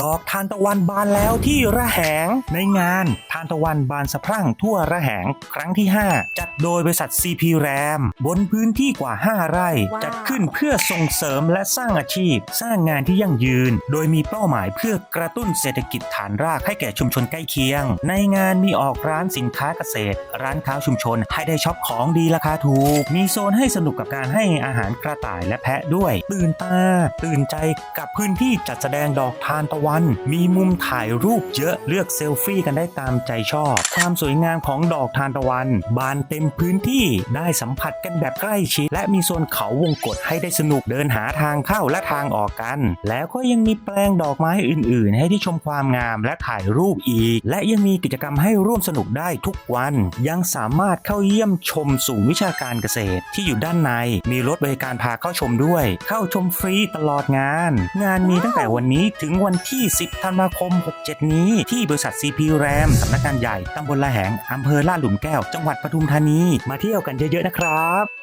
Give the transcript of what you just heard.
ดอกทานตะวันบานแล้วที่ระแหงในงานทานตะวันบานสะพรั่งทั่วระแหงครั้งที่ 5 จัดโดยบริษัท CP RAM บนพื้นที่กว่า 5 ไร่ว้าวจัดขึ้นเพื่อส่งเสริมและสร้างอาชีพ สร้างงานที่ยั่งยืน โดยมีเป้าหมายเพื่อกระตุ้นเศรษฐกิจฐานรากให้แก่ชุมชนใกล้เคียง ในงานมีออกร้านสินค้าเกษตร ร้านค้าชุมชนให้ได้ช็อปของดีราคาถูก มีโซนให้สนุกกับการให้อาหารกระต่ายและแพะด้วย ตื่นตาตื่นใจกับพื้นที่จัดแสดงดอกทานตะวัน มีมุมถ่ายรูปเยอะเลือกเซลฟี่กันได้ตามใจชอบ ความสวยงามของดอกทานตะวัน บานเต็มพื้นที่ได้สัมผัสกันแบบใกล้ชิด และมีโซนเขาวงกฏให้ได้สนุกเดินหาทางเข้าและทางออกกัน แล้วก็ยังมีแปลงดอกไม้อื่น ๆ ให้ที่ชมความงามและถ่ายรูปอีก และยังมีกิจกรรมให้ร่วมสนุกได้ทุกวัน ยังสามารถเข้าเยี่ยมชมศูนย์วิชาการเกษตร ที่อยู่ด้านใน มีรถบริการพาเข้าชมด้วย เข้าชมฟรีตลอดงาน งานมีตั้งแต่วันนี้ถึงวันที่ 10 ธันวาคม 67 นี้ ที่บริษัท CP RAM สำนักงานใหญ่ตำบลละแหงอำเภอลาดหลุมแก้ว จังหวัดปทุมธานี มาเที่ยวกันเยอะๆนะครับ